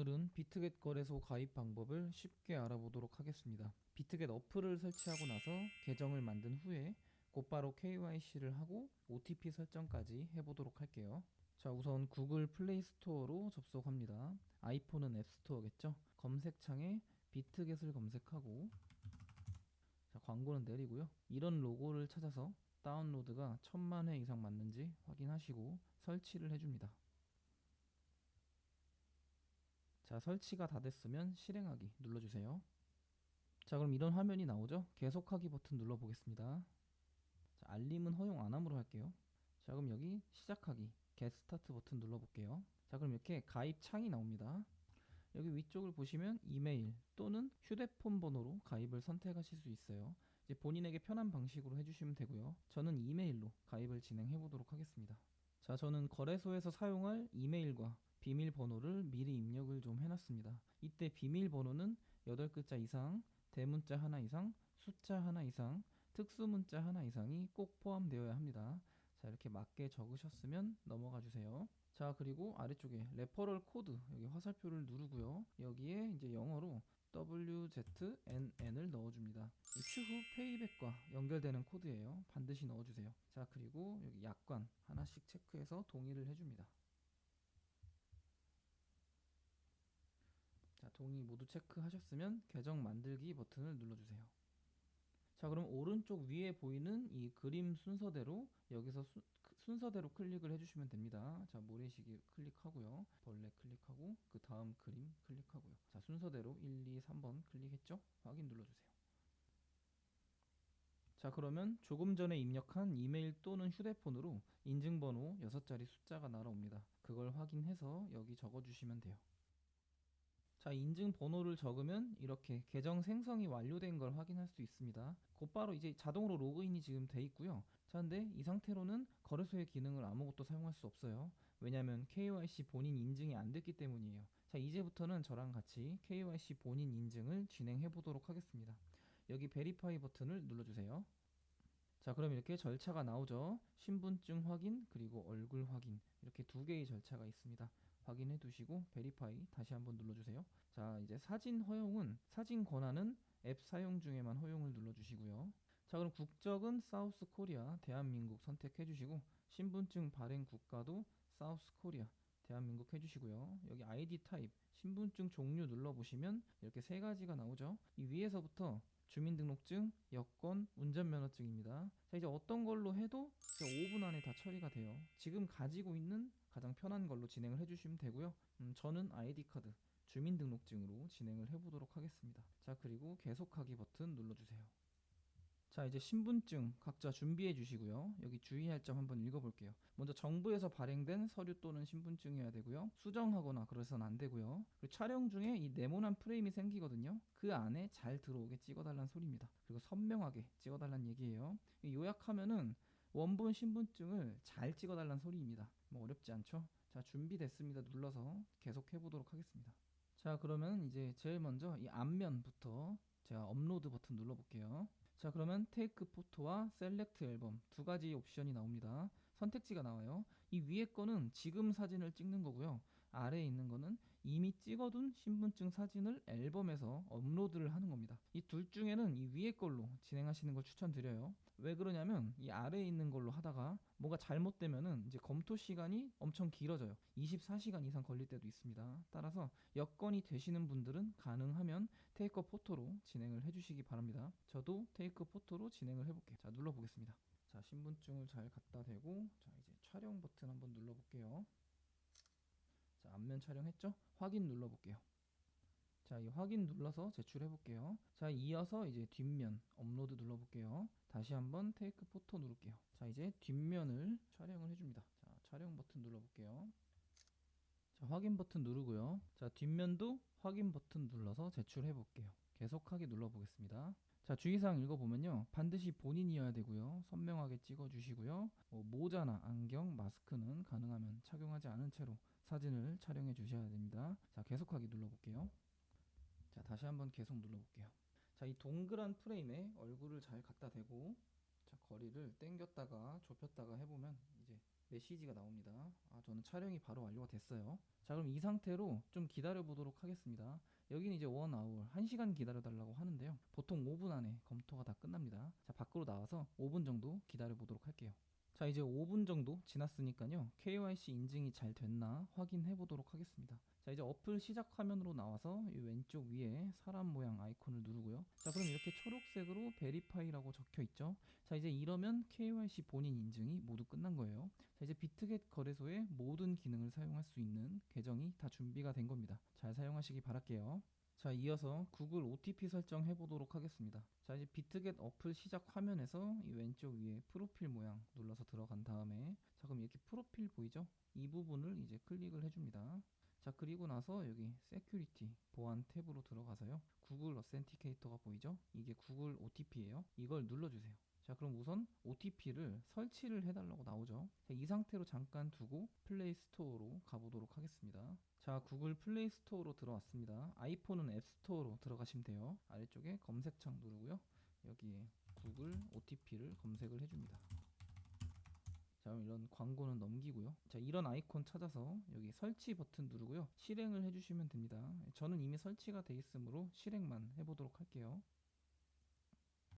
오늘은 비트겟 거래소 가입 방법을 쉽게 알아보도록 하겠습니다. 비트겟 어플을 설치하고 나서 계정을 만든 후에 곧바로 KYC를 하고 OTP 설정까지 해보도록 할게요. 자, 우선 구글 플레이 스토어로 접속합니다. 아이폰은 앱스토어겠죠? 검색창에 비트겟을 검색하고 자, 광고는 내리고요. 이런 로고를 찾아서 다운로드가 천만 회 이상 맞는지 확인하시고 설치를 해줍니다. 자, 설치가 다 됐으면 실행하기 눌러주세요. 자, 그럼 이런 화면이 나오죠? 계속하기 버튼 눌러보겠습니다. 자, 알림은 허용 안 함으로 할게요. 자, 그럼 여기 시작하기, get start 버튼 눌러볼게요. 자, 그럼 이렇게 가입 창이 나옵니다. 여기 위쪽을 보시면 이메일 또는 휴대폰 번호로 가입을 선택하실 수 있어요. 이제 본인에게 편한 방식으로 해주시면 되고요. 저는 이메일로 가입을 진행해 보도록 하겠습니다. 자, 저는 거래소에서 사용할 이메일과 비밀번호를 미리 입력을 좀 해놨습니다. 이때 비밀번호는 8글자 이상, 대문자 하나 이상, 숫자 하나 이상, 특수문자 하나 이상이 꼭 포함되어야 합니다. 자, 이렇게 맞게 적으셨으면 넘어가 주세요. 자, 그리고 아래쪽에 레퍼럴 코드 여기 화살표를 누르고요. 여기에 이제 영어로 WZNN을 넣어줍니다. 이 추후 페이백과 연결되는 코드예요. 반드시 넣어주세요. 자, 그리고 여기 약관 하나씩 체크해서 동의를 해줍니다. 자, 동의 모두 체크하셨으면 계정 만들기 버튼을 눌러주세요. 자, 그럼 오른쪽 위에 보이는 이 그림 순서대로 여기서 수- 그 순서대로 클릭을 해주시면 됩니다. 자, 모래시계 클릭하고요. 벌레 클릭하고 그 다음 그림 클릭하고요. 자, 순서대로 1, 2, 3번 클릭했죠? 확인 눌러주세요. 자, 그러면 조금 전에 입력한 이메일 또는 휴대폰으로 인증번호 6자리 숫자가 날아옵니다. 그걸 확인해서 여기 적어주시면 돼요. 자, 인증 번호를 적으면 이렇게 계정 생성이 완료된 걸 확인할 수 있습니다. 곧바로 이제 자동으로 로그인이 지금 돼 있고요. 자, 근데 이 상태로는 거래소의 기능을 아무것도 사용할 수 없어요. 왜냐하면 KYC 본인 인증이 안 됐기 때문이에요. 자, 이제부터는 저랑 같이 KYC 본인 인증을 진행해 보도록 하겠습니다. 여기 베리파이 버튼을 눌러주세요. 자, 그럼 이렇게 절차가 나오죠. 신분증 확인 그리고 얼굴 확인 이렇게 두 개의 절차가 있습니다. 확인해 두시고 베리파이 다시 한번 눌러주세요. 자 이제 사진 허용은 사진 권한은 앱 사용 중에만 허용을 눌러주시고요. 자 그럼 국적은 사우스 코리아 대한민국 선택해 주시고 신분증 발행 국가도 사우스 코리아 대한민국 해주시고요. 여기 아이디 타입 신분증 종류 눌러보시면 이렇게 세 가지가 나오죠. 이 위에서부터 주민등록증, 여권, 운전면허증입니다. 자 이제 어떤 걸로 해도 이제 5분 안에 다 처리가 돼요. 지금 가지고 있는 가장 편한 걸로 진행을 해주시면 되고요. 음, 저는 아이디 카드, 주민등록증으로 진행을 해보도록 하겠습니다. 자 그리고 계속하기 버튼 눌러주세요. 자 이제 신분증 각자 준비해 주시고요. 여기 주의할 점 한번 읽어볼게요. 먼저 정부에서 발행된 서류 또는 신분증이어야 되고요. 수정하거나 그래서는 안 되고요. 그리고 촬영 중에 이 네모난 프레임이 생기거든요. 그 안에 잘 들어오게 찍어달라는 소리입니다. 그리고 선명하게 찍어달라는 얘기예요. 이 요약하면은 원본 신분증을 잘 찍어달라는 소리입니다. 뭐 어렵지 않죠? 자 준비됐습니다. 눌러서 계속 해보도록 하겠습니다. 자 그러면 이제 제일 먼저 이 앞면부터 제가 업로드 버튼 눌러볼게요. 자 그러면 테이크 포토와 셀렉트 앨범 두 가지 옵션이 나옵니다. 선택지가 나와요. 이 위에 거는 지금 사진을 찍는 거고요. 아래에 있는 거는 이미 찍어둔 신분증 사진을 앨범에서 업로드를 하는 겁니다. 이 둘 중에는 이 위에 걸로 진행하시는 걸 추천드려요. 왜 그러냐면 이 아래에 있는 걸로 하다가 뭐가 잘못되면은 이제 검토 시간이 엄청 길어져요. 24시간 이상 걸릴 때도 있습니다. 따라서 여건이 되시는 분들은 가능하면 테이크 포토로 진행을 해주시기 바랍니다. 저도 테이크 포토로 진행을 해볼게요. 자 눌러보겠습니다. 자 신분증을 잘 갖다 대고 자 이제 촬영 버튼 한번 눌러볼게요. 자 앞면 촬영했죠? 확인 눌러볼게요. 자, 이 확인 눌러서 제출해 볼게요. 자, 이어서 이제 뒷면 업로드 눌러 볼게요. 다시 한번 테이크 포토 누를게요. 자, 이제 뒷면을 촬영을 해 줍니다. 자, 촬영 버튼 눌러 볼게요. 자, 확인 버튼 누르고요. 자, 뒷면도 확인 버튼 눌러서 제출해 볼게요. 계속하게 눌러 보겠습니다. 자, 주의사항 읽어보면요. 반드시 본인이어야 되고요. 선명하게 찍어주시고요. 뭐 모자나 안경, 마스크는 가능하면 착용하지 않은 채로 사진을 촬영해 주셔야 됩니다. 자, 계속하게 눌러볼게요. 자, 다시 한번 계속 눌러볼게요. 자, 이 동그란 프레임에 얼굴을 잘 갖다 대고, 자, 거리를 당겼다가 좁혔다가 해보면 메시지가 나옵니다. 아, 저는 촬영이 바로 완료가 됐어요. 자, 그럼 이 상태로 좀 기다려 보도록 하겠습니다. 여기는 이제 원 아워 1시간 기다려 달라고 하는데요. 보통 5분 안에 검토가 다 끝납니다. 자, 밖으로 나와서 5분 정도 기다려 보도록 할게요. 자, 이제 5분 정도 지났으니까요. KYC 인증이 잘 됐나 확인해 보도록 하겠습니다. 자, 이제 어플 시작 화면으로 나와서 이 왼쪽 위에 사람 모양 아이콘을 누르고요. 자, 그럼 이렇게 초록색으로 베리파이라고 적혀 있죠. 자, 이제 이러면 KYC 본인 인증이 모두 끝난 거예요. 자, 이제 비트겟 거래소의 모든 기능을 사용할 수 있는 계정이 다 준비가 된 겁니다. 잘 사용하시기 바랄게요. 자, 이어서 구글 OTP 설정 해 보도록 하겠습니다. 자, 이제 비트겟 어플 시작 화면에서 이 왼쪽 위에 프로필 모양 눌러서 들어간 다음에 자, 그럼 이렇게 프로필 보이죠? 이 부분을 이제 클릭을 해줍니다. 자, 그리고 나서 여기 세큐리티 보안 탭으로 들어가서요. 구글 어센티케이터가 보이죠? 이게 구글 OTP예요. 이걸 눌러주세요. 자, 그럼 우선 OTP를 설치를 해달라고 나오죠. 자, 이 상태로 잠깐 두고 플레이 스토어로 가보도록 하겠습니다. 자, 구글 플레이 스토어로 들어왔습니다. 아이폰은 앱 스토어로 들어가시면 돼요. 아래쪽에 검색창 누르고요. 여기에 구글 OTP를 검색을 해줍니다. 자, 그럼 이런 광고는 넘기고요. 자, 이런 아이콘 찾아서 여기 설치 버튼 누르고요. 실행을 해주시면 됩니다. 저는 이미 설치가 돼 있으므로 실행만 해보도록 할게요.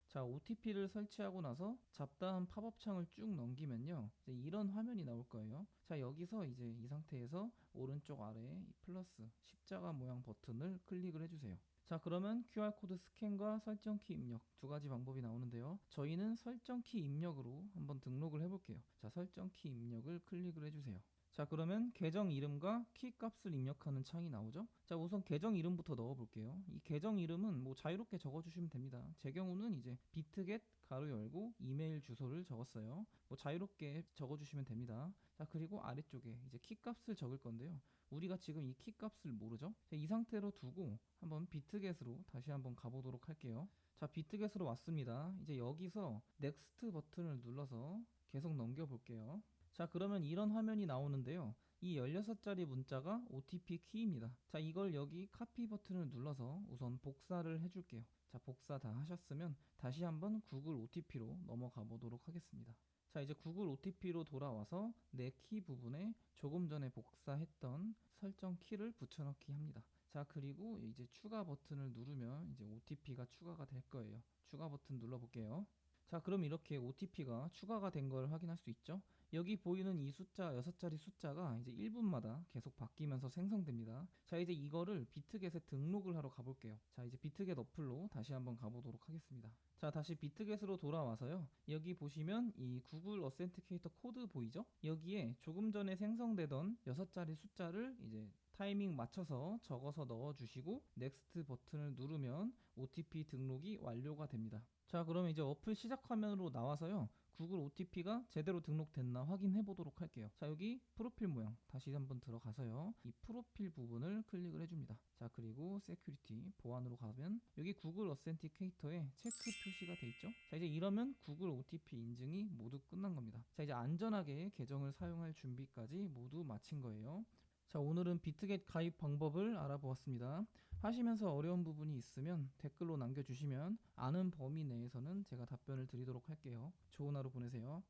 자, OTP를 설치하고 나서 잡다한 팝업 창을 쭉 넘기면요. 이런 화면이 나올 거예요. 자, 여기서 이제 이 상태에서 오른쪽 아래 이 플러스 십자가 모양 버튼을 클릭을 해주세요. 자, 그러면 QR코드 스캔과 설정 키 입력 두 가지 방법이 나오는데요. 저희는 설정 키 입력으로 한번 등록을 해볼게요. 자, 설정 키 입력을 클릭을 해주세요. 자, 그러면 계정 이름과 키 값을 입력하는 창이 나오죠. 자, 우선 계정 이름부터 넣어 볼게요. 이 계정 이름은 뭐 자유롭게 적어 주시면 됩니다. 제 경우는 이제 비트겟 가로 열고 이메일 주소를 적었어요. 뭐 자유롭게 적어 주시면 됩니다. 자, 그리고 아래쪽에 이제 키 값을 적을 건데요. 우리가 지금 이 키 값을 모르죠? 자, 이 상태로 두고 한번 비트겟으로 다시 한번 가보도록 할게요. 자, 비트겟으로 왔습니다. 이제 여기서 넥스트 버튼을 눌러서 계속 넘겨 볼게요. 자, 그러면 이런 화면이 나오는데요. 이 16자리 문자가 OTP 키입니다. 자, 이걸 여기 카피 버튼을 눌러서 우선 복사를 해줄게요. 자, 복사 다 하셨으면 다시 한번 구글 OTP로 넘어가 보도록 하겠습니다. 자, 이제 구글 OTP로 돌아와서 내 키 부분에 조금 전에 복사했던 설정 키를 붙여넣기 합니다. 자, 그리고 이제 추가 버튼을 누르면 이제 OTP가 추가가 될 거예요. 추가 버튼 눌러 볼게요. 자, 그럼 이렇게 OTP가 추가가 된 걸 확인할 수 있죠? 여기 보이는 이 숫자 6자리 숫자가 이제 1분마다 계속 바뀌면서 생성됩니다. 자, 이제 이거를 비트겟에 등록을 하러 가볼게요. 자, 이제 비트겟 어플로 다시 한번 가보도록 하겠습니다. 자, 다시 비트겟으로 돌아와서요. 여기 보시면 이 구글 어센티케이터 코드 보이죠? 여기에 조금 전에 생성되던 6자리 숫자를 이제 타이밍 맞춰서 적어서 넣어주시고 넥스트 버튼을 누르면 OTP 등록이 완료가 됩니다. 자, 그러면 이제 어플 시작 화면으로 나와서요. 구글 OTP가 제대로 등록됐나 확인해 보도록 할게요. 자, 여기 프로필 모양 다시 한번 들어가서요. 이 프로필 부분을 클릭을 해줍니다. 자, 그리고 세큐리티 보안으로 가면 여기 구글 어센티케이터에 체크 표시가 돼 있죠. 자, 이제 이러면 구글 OTP 인증이 모두 끝난 겁니다. 자, 이제 안전하게 계정을 사용할 준비까지 모두 마친 거예요. 자, 오늘은 비트겟 가입 방법을 알아보았습니다. 하시면서 어려운 부분이 있으면 댓글로 남겨주시면 아는 범위 내에서는 제가 답변을 드리도록 할게요. 좋은 하루 보내세요.